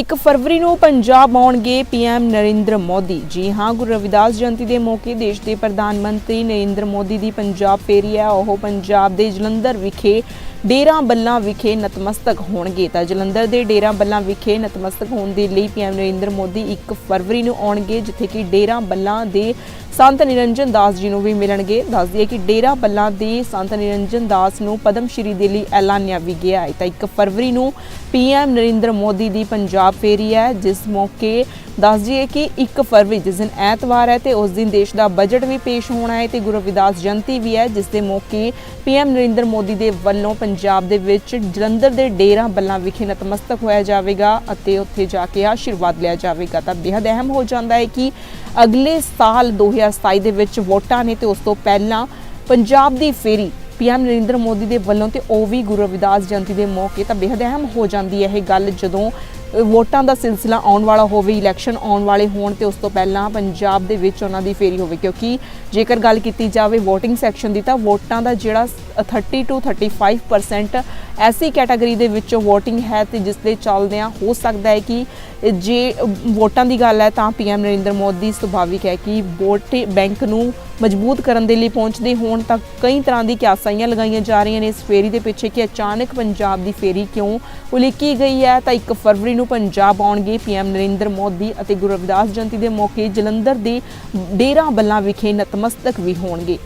1 ਫਰਵਰੀ ਨੂੰ ਪੰਜਾਬ ਆਉਣਗੇ ਪੀਐਮ ਨਰਿੰਦਰ ਮੋਦੀ। ਜੀ ਹਾਂ, ਗੁਰੂ ਰਵਿਦਾਸ ਜਯੰਤੀ ਦੇ ਮੌਕੇ ਦੇਸ਼ ਦੇ ਪ੍ਰਧਾਨ ਮੰਤਰੀ ਨਰਿੰਦਰ ਮੋਦੀ ਦੀ ਪੰਜਾਬ ਫੇਰੀ ਹੈ। ਉਹ ਪੰਜਾਬ ਦੇ ਜਲੰਧਰ ਵਿਖੇ ਡੇਰਾ ਬੱਲਾ ਵਿਖੇ ਨਤਮਸਤਕ ਹੋਣਗੇ। ਤਾਂ ਜਲੰਧਰ ਦੇ ਡੇਰਾ ਬੱਲਾ ਵਿਖੇ ਨਤਮਸਤਕ ਹੋਣ ਦੇ ਲਈ ਪੀਐਮ ਨਰਿੰਦਰ ਮੋਦੀ 1 ਫਰਵਰੀ ਨੂੰ ਆਉਣਗੇ, ਜਿੱਥੇ ਕਿ ਡੇਰਾ ਬੱਲਾ ਦੇ ਸੰਤ ਨਿਰੰਜਨ ਦਾਸ ਜੀ ਨੂੰ ਵੀ ਮਿਲਣਗੇ। ਦੱਸ ਦਈਏ ਕਿ ਡੇਰਾ ਬੱਲਾ ਦੇ ਸੰਤ ਨਿਰੰਜਨ ਦਾਸ ਨੂੰ ਪਦਮ ਸ਼੍ਰੀ ਦੇ ਲਈ ਐਲਾਨਿਆ ਵੀ ਗਿਆ ਹੈ। ਤਾਂ 1 ਫਰਵਰੀ ਨੂੰ ਪੀਐਮ ਨਰਿੰਦਰ ਮੋਦੀ ਦੀ ਪੰਜਾਬ ਫੇਰੀ ਹੈ, ਜਿਸ ਮੌਕੇ ਦੱਸ ਦਈਏ ਕਿ 1 ਫਰਵਰੀ, ਜਿਸ ਦਿਨ ਐਤਵਾਰ ਹੈ ਤੇ ਉਸ ਦਿਨ ਦੇਸ਼ ਦਾ ਬਜਟ ਵੀ ਪੇਸ਼ ਹੋਣਾ ਹੈ ਤੇ ਗੁਰੂ ਰਵਿਦਾਸ ਜਯੰਤੀ ਵੀ ਹੈ, ਜਿਸ ਦੇ ਮੌਕੇ ਪੀਐਮ ਨਰਿੰਦਰ ਮੋਦੀ ਦੇ ਵੱਲੋਂ ਪੰਜਾਬ ਦੇ ਵਿੱਚ ਜਲੰਧਰ ਦੇ ਡੇਰਾ ਬੱਲਾ ਵਿਖੇ ਨਤਮਸਤਕ ਹੋਇਆ ਜਾਵੇਗਾ ਅਤੇ ਉੱਥੇ ਜਾ ਕੇ ਆਸ਼ੀਰਵਾਦ ਲਿਆ ਜਾਵੇਗਾ। ਤਾਂ ਬੇहद ਅਹਿਮ ਹੋ ਜਾਂਦਾ ਹੈ ਕਿ ਅਗਲੇ ਸਾਲ 2027 ਦੇ ਵਿੱਚ ਵੋਟਾਂ ਨੇ ਤੇ ਉਸ ਤੋਂ ਪਹਿਲਾਂ ਪੰਜਾਬ ਦੀ ਫੇਰੀ ਪੀਐਮ ਨਰਿੰਦਰ ਮੋਦੀ ਦੇ ਵੱਲੋਂ ਤੇ ਉਹ ਵੀ ਗੁਰੂ ਰਵਿਦਾਸ ਜਯੰਤੀ ਦੇ ਮੌਕੇ ਤਾਂ ਬੇहद ਅਹਿਮ ਹੋ ਜਾਂਦੀ ਹੈ ਇਹ ਗੱਲ ਜਦੋਂ ਵੋਟਾਂ ਦਾ ਸਿਲਸਿਲਾ ਆਉਣ ਵਾਲਾ ਹੋਵੇ ਇਲੈਕਸ਼ਨ ਆਉਣ ਵਾਲੇ ਹੋਣ ਤੇ ਉਸ ਤੋਂ ਪਹਿਲਾਂ ਪੰਜਾਬ ਦੇ ਵਿੱਚ ਉਹਨਾਂ ਦੀ ਫੇਰੀ ਹੋਵੇ। ਕਿਉਂਕਿ ਜੇਕਰ ਗੱਲ ਕੀਤੀ ਜਾਵੇ VOTING ਸੈਕਸ਼ਨ ਦੀ ਤਾਂ ਵੋਟਾਂ ਦਾ ਜਿਹੜਾ 30 ਤੋਂ 35% ਐਸੀ ਕੈਟਾਗਰੀ ਦੇ ਵਿੱਚੋਂ VOTING ਹੈ ਤੇ ਜਿਸ ਦੇ ਚੱਲਦਿਆਂ ਹੋ ਸਕਦਾ ਹੈ ਕਿ ਜੇ ਵੋਟਾਂ ਦੀ ਗੱਲ ਹੈ ਤਾਂ ਪੀਐਮ ਨਰਿੰਦਰ ਮੋਦੀ ਸੁਭਾਵਿਕ ਹੈ ਕਿ ਵੋਟ ਬੈਂਕ ਨੂੰ ਮਜ਼ਬੂਤ ਕਰਨ ਦੇ ਲਈ ਪਹੁੰਚਦੇ ਹੋਣ ਤਾਂ ਕਈ ਤਰ੍ਹਾਂ ਦੀ ਕਿਆਸਾਈਆਂ ਲਗਾਈਆਂ ਜਾ ਰਹੀਆਂ ਨੇ ਇਸ ਫੇਰੀ ਦੇ ਪਿੱਛੇ ਕਿ ਅਚਾਨਕ ਪੰਜਾਬ ਦੀ ਫੇਰੀ ਕਿਉਂ ਉਲੀਕੀ ਗਈ ਹੈ ਤਾਂ 1 ਫਰਵਰੀ ਨੂੰ ਪੰਜਾਬ ਆਉਣਗੇ, ਪੀਐਮ ਨਰਿੰਦਰ ਮੋਦੀ ਅਤੇ ਗੁਰੂ ਰਵਿਦਾਸ ਜਯੰਤੀ ਦੇ ਮੌਕੇ ਜਲੰਧਰ ਦੇ ਡੇਰਾ ਬੱਲਾ ਵਿਖੇ ਨਤਮਸਤਕ ਵੀ ਹੋਣਗੇ।